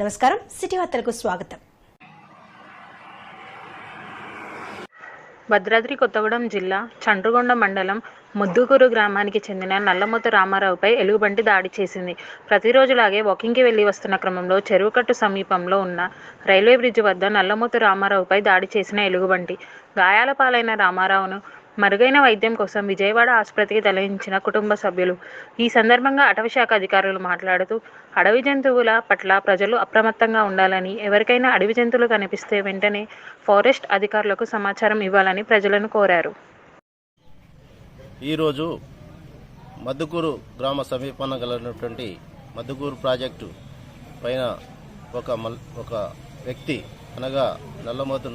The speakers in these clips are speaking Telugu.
నమస్కారం. సిటీ వార్తలకు స్వాగతం. భద్రాద్రి కొత్తగూడెం జిల్లా చండ్రుగొండ మండలం ముద్దుకూరు గ్రామానికి చెందిన నల్లమూత రామారావుపై ఎలుగుబంటి దాడి చేసింది. ప్రతిరోజులాగే వాకింగ్కి వెళ్ళి వస్తున్న క్రమంలో చెరువుకట్టు సమీపంలో ఉన్న రైల్వే బ్రిడ్జ్ వద్ద నల్లమూత రామారావుపై దాడి చేసిన ఎలుగుబంటి. గాయాల పాలైన రామారావును మరుగైన వైద్యం కోసం విజయవాడ ఆసుపత్రికి తరలించిన కుటుంబ సభ్యులు ఈ సందర్భంగా అటవీశాఖ అధికారులు మాట్లాడుతూ అడవి జంతువుల పట్ల ప్రజలు అప్రమత్తంగా ఉండాలని ఎవరికైనా అడవి జంతువులు కనిపిస్తే వెంటనే ఫారెస్ట్ అధికారులకు సమాచారం ఇవ్వాలని ప్రజలను కోరారు. ఈరోజు మద్దుకూరు గ్రామ సమీపాన గలనటువంటి మద్దుకూరు ప్రాజెక్టు పైన ఒక మల్ ఒక వ్యక్తి అనగా నల్లమోతు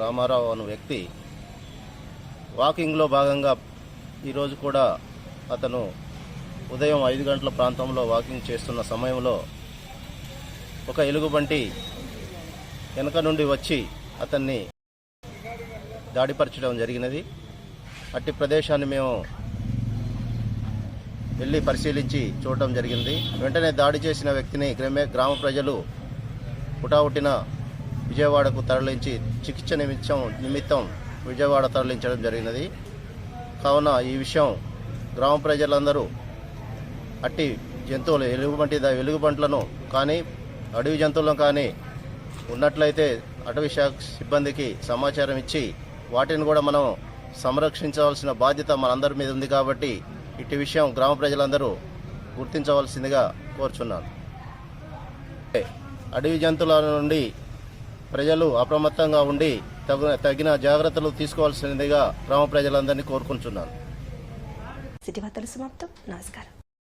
రామారావు అను వ్యక్తి వాకింగ్లో భాగంగా ఈరోజు కూడా అతను ఉదయం ఐదు గంటల ప్రాంతంలో వాకింగ్ చేస్తున్న సమయంలో ఒక ఎలుగుబంటి వెనక నుండి వచ్చి అతన్ని దాడిపరచడం జరిగినది. అట్టి ప్రదేశాన్ని మేము వెళ్ళి పరిశీలించి చూడటం జరిగింది. వెంటనే దాడి చేసిన వ్యక్తిని గ్రామే గ్రామ ప్రజలు పుటావుటిన విజయవాడకు తరలించి చికిత్స నిమిత్తం నిమిత్తం విజయవాడ తరలించడం జరిగినది. కావున ఈ విషయం గ్రామ ప్రజలందరూ అట్టి జంతువులు ఎలుగుబంటి ఎలుగుబంట్లను కానీ అడవి జంతువులను కానీ ఉన్నట్లయితే అటవీ శాఖ సిబ్బందికి సమాచారం ఇచ్చి వాటిని కూడా మనం సంరక్షించవలసిన బాధ్యత మనందరి మీద ఉంది కాబట్టి ఇటు విషయం గ్రామ ప్రజలందరూ గుర్తించవలసిందిగా కోరుచున్నాను. అడవి జంతువుల నుండి ప్రజలు అప్రమత్తంగా ఉండి తగు తగిన జాగ్రత్తలు తీసుకోవాల్సిందిగా గ్రామ ప్రజలందరినీ కోరుకుంటున్నాను. సిటీ వార్తలు సమాప్తం. నమస్కారం.